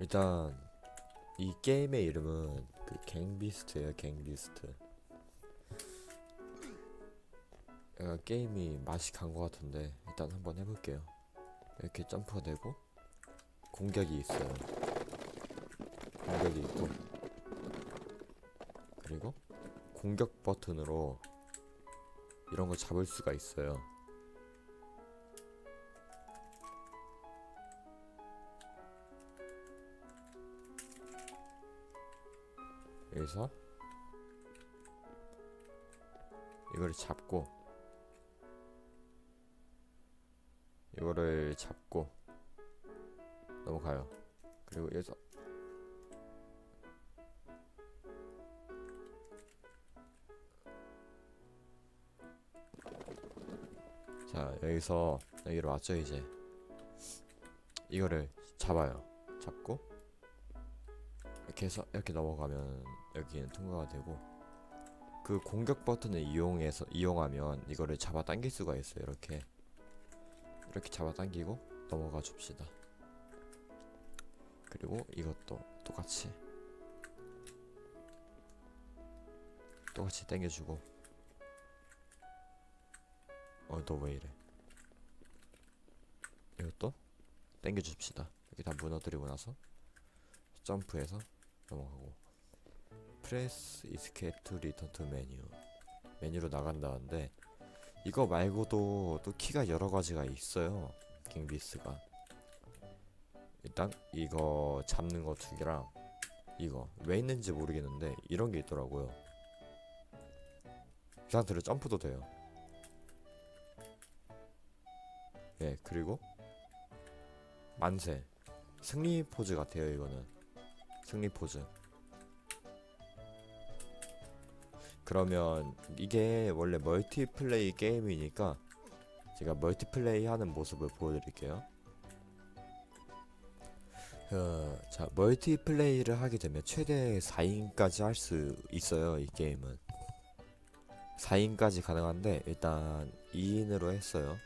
일단 이 게임의 이름은 그 갱비스트예요 갱비스트. 약간 게임이 맛이 간 것 같은데 일단 한번 해볼게요. 이렇게 점프가 되고 공격이 있어요. 공격이 있고. 그리고 공격 버튼으로 이런 거 잡을 수가 있어요 여기서 이거를 잡고 이거를 잡고 넘어가요. 그리고 여기서 자 여기서 여기로 왔죠 이제 이거를 잡아요. 잡고 이렇게 해서 이렇게 넘어가면 여기는 통과가 되고 그 공격 버튼을 이용해서 이용하면 이거를 잡아 당길 수가 있어요. 이렇게. 이렇게 잡아 당기고 넘어가 줍시다. 그리고 이것도 똑같이. 똑같이 당겨주고. 어 너 왜 이래? 이것도 당겨줍시다. 여기 다 무너뜨리고 나서 점프해서 넘어가고. 프레스 이스케이프 투 리턴 투 메뉴 메뉴로 나간다는데 이거 말고도 또 키가 여러 가지가 있어요. 갱비스가. 일단 이거 잡는 거 두 개랑 이거. 왜 있는지 모르겠는데 이런 게 있더라고요. 이 상태로 점프도 돼요. 예 그리고 만세. 승리 포즈 같아요 이거는 승리 포즈 그러면 이게 원래 멀티플레이 게임이니까 제가 멀티플레이 하는 모습을 보여드릴게요. 그, 자, 멀티플레이를 하게 되면 최대 4인까지 할 수 있어요, 이 게임은. 4인까지 가능한데, 일단 2인으로 했어요.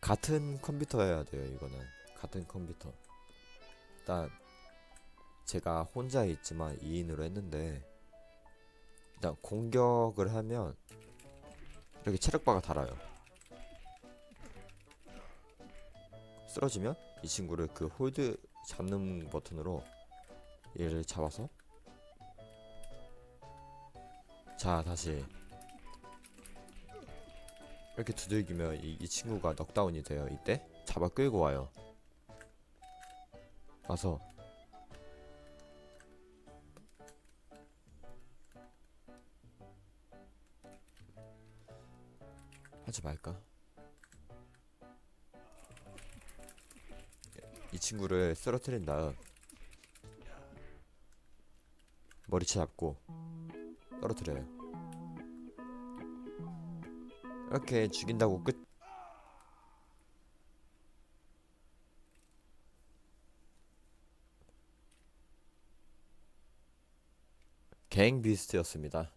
같은 컴퓨터여야 돼요, 이거는. 같은 컴퓨터. 일단, 제가 혼자 있지만 2인으로 했는데, 일단 공격을 하면 이렇게 체력바가 달아요. 쓰러지면 이 친구를 그 홀드 잡는 버튼으로 얘를 잡아서 자 다시 이렇게 두들기면 이, 이 친구가 넉다운이 돼요. 이때 잡아 끌고 와요. 와서 하지 말까? 이 친구를 쓰러뜨린 다음 머리채 잡고 떨어뜨려요. 이렇게 죽인다고 끝. 갱 비스트였습니다.